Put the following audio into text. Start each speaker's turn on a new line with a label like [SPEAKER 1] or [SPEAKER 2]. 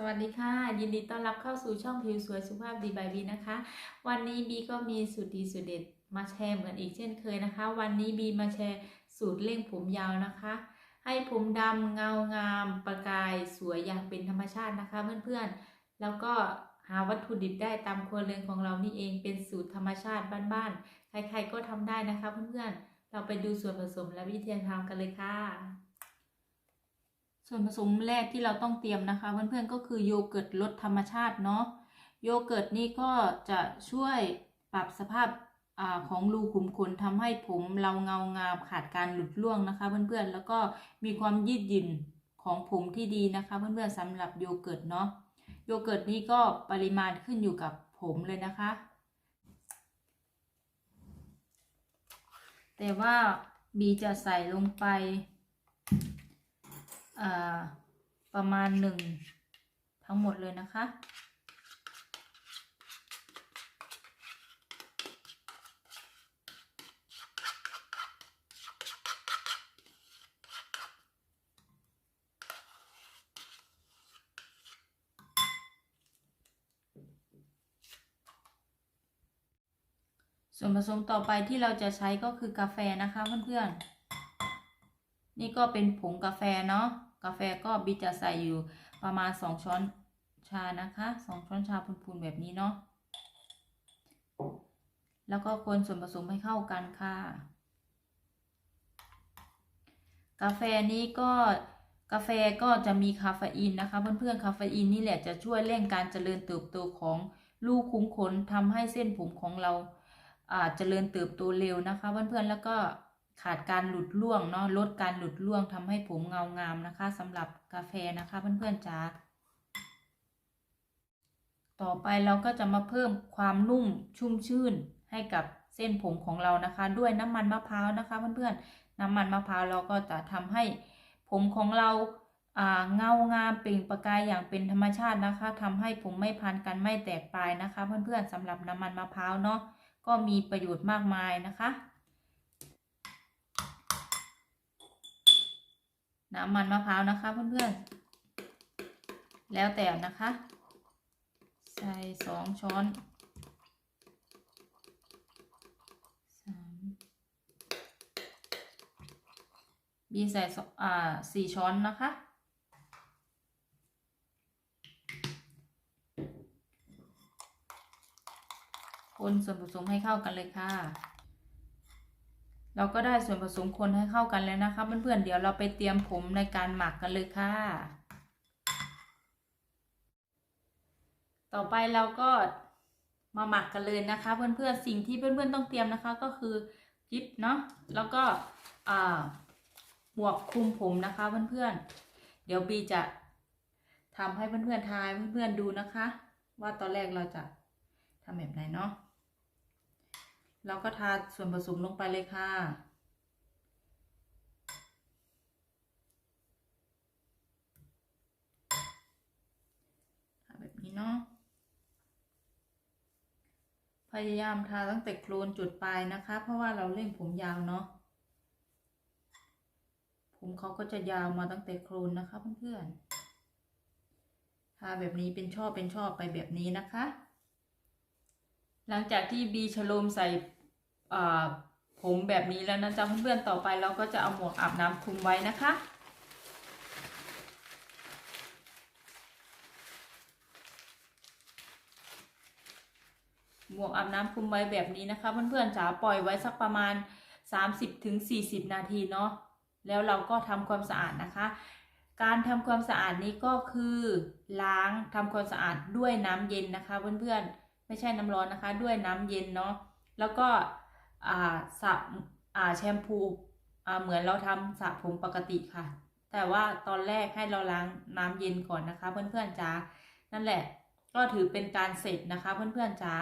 [SPEAKER 1] สวัสดีค่ะ ยินดีต้อนรับเข้าสู่ช่องผิวสวยสุขภาพดีบายบีนะคะ วันนี้บีก็มีสูตรดีสูตรเด็ดมาแชร์เหมือนอีกเช่นเคยนะคะ วันนี้บีมาแชร์สูตรเร่งผมยาวนะคะ ให้ผมดำเงางาม ประกายสวยอย่างเป็นธรรมชาตินะคะ เพื่อนๆ แล้วก็หาวัตถุดิบได้ตามครัวเรือนของเรานี่เองเป็นสูตรธรรมชาติบ้านๆใครๆก็ทำได้นะคะ เพื่อนๆเราไปดูส่วนผสมและวิธีการทำกันเลยค่ะ ส่วนผสมแรกที่เราต้องเตรียมนะคะ เพื่อนๆก็คือโยเกิร์ตรสธรรมชาติเนาะโยเกิร์ตนี่ก็จะช่วยปรับสภาพอของรูขุมขนทำให้ผมเราเงางามขาดการหลุดร่วงนะคะ เพื่อนๆแล้วก็มีความยืดหยุ่นของผมที่ดีนะคะ เพื่อนๆสำหรับโยเกิร์ตเนาะโยเกิร์ตนี่ก็ปริมาณขึ้นอยู่กับผมเลยนะคะ แต่ว่าบีจะใส่ลงไป ประมาณหนึ่งทั้งหมดเลยนะคะ ส่วนผสมต่อไปที่เราจะใช้ก็คือกาแฟนะคะเพื่อนๆ นี่ก็เป็นผงกาแฟเนาะ กาแฟก็บิจะใส่อยู่ประมาณสองช้อนชานะคะสองช้อนชาพูนๆแบบนี้เนาะแล้วก็คนส่วนผสมให้เข้ากันค่ะ กาแฟนี้ก็กาแฟก็จะมีคาเฟอีนนะคะ เพื่อนๆคาเฟอีนนี่แหละจะช่วยเร่งการเจริญเติบโตของลูกคุ้มขนทำให้เส้นผมของเราอ่าเจริญเติบโตเร็วนะคะ เพื่อนๆแล้วก็ ขาดการหลุดร่วงเนาะลดการหลุดร่วงทำให้ผมเงางามนะคะสำหรับกาแฟนะคะเพื่อนๆจ๋าต่อไปเราก็จะมาเพิ่มความนุ่มชุ่มชื่นให้กับเส้นผมของเรานะคะ ด้วยน้ำมันมะพร้าวนะคะเพื่อนๆน้ำมันมะพร้าวเราก็จะทำให้ผมของเราอ่าเงางามเปล่งประกายอย่างเป็นธรรมชาตินะคะทำให้ผมไม่พันกันไม่แตกปลายนะคะ เพื่อนๆสำหรับน้ำมันมะพร้าวเนาะก็มีประโยชน์มากมายนะคะ น้ำมันมะพร้าวนะคะเพื่อนๆ แล้วแต่นะคะ ใส่สองช้อนสามบีใส่สอ่าสี่ช้อนนะคะ คนส่วนผสมให้เข้ากันเลยค่ะ เราก็ได้ส่วนผสมคนให้เข้ากันแล้วนะคะเพื่อนๆเดี๋ยวเราไปเตรียมผมในการหมักกันเลยค่ะ ต่อไปเราก็มาหมักกันเลยนะคะ เพื่อนๆสิ่งที่เพื่อนๆต้องเตรียมนะคะก็คือกิ๊บเนาะแล้วก็อ่าหมวกคลุมผมนะคะเพื่อนๆเดี๋ยวบีจะทำให้เพื่อนๆทายเพื่อนๆดูนะคะ ว่าตอนแรกเราจะทำแบบไหนเนาะ เราก็ทาส่วนผสมลงไปเลยค่ะทาแบบนี้เนาะ พยายามทาตั้งแต่โคลนจุดปลายนะคะ เพราะว่าเราเล่นผมยาวเนาะ ผมเขาก็จะยาวมาตั้งแต่โคลนนะคะเพื่อนๆ ทาแบบนี้เป็นช่อเป็นช่อไปแบบนี้นะคะ หลังจากที่บีชโลมใส่ผมแบบนี้แล้วนะจ๊ะเพื่อนๆต่อไปเราก็จะเอาหมวกอาบน้ำคลุมไว้นะคะหมวกอาบน้ำคลุมไว้แบบนี้นะคะ เพื่อนๆจ๋าปล่อยไว้สักประมาณ 30-40 นาทีเนาะแล้วเราก็ทำความสะอาดนะคะ การทำความสะอาดนี้ก็คือล้างทำความสะอาดด้วยน้ำเย็นนะคะ เพื่อนๆ ไม่ใช่น้ำร้อนนะคะ ด้วยน้ำเย็นเนาะแล้วก็อาสระแชมพูเหมือนเราทำสระผมปกติค่ะ แต่ว่าตอนแรกให้เราล้างน้ำเย็นก่อนนะคะ เพื่อนๆจ้านั่นแหละก็ถือเป็นการเสร็จนะคะ เพื่อนๆจ้า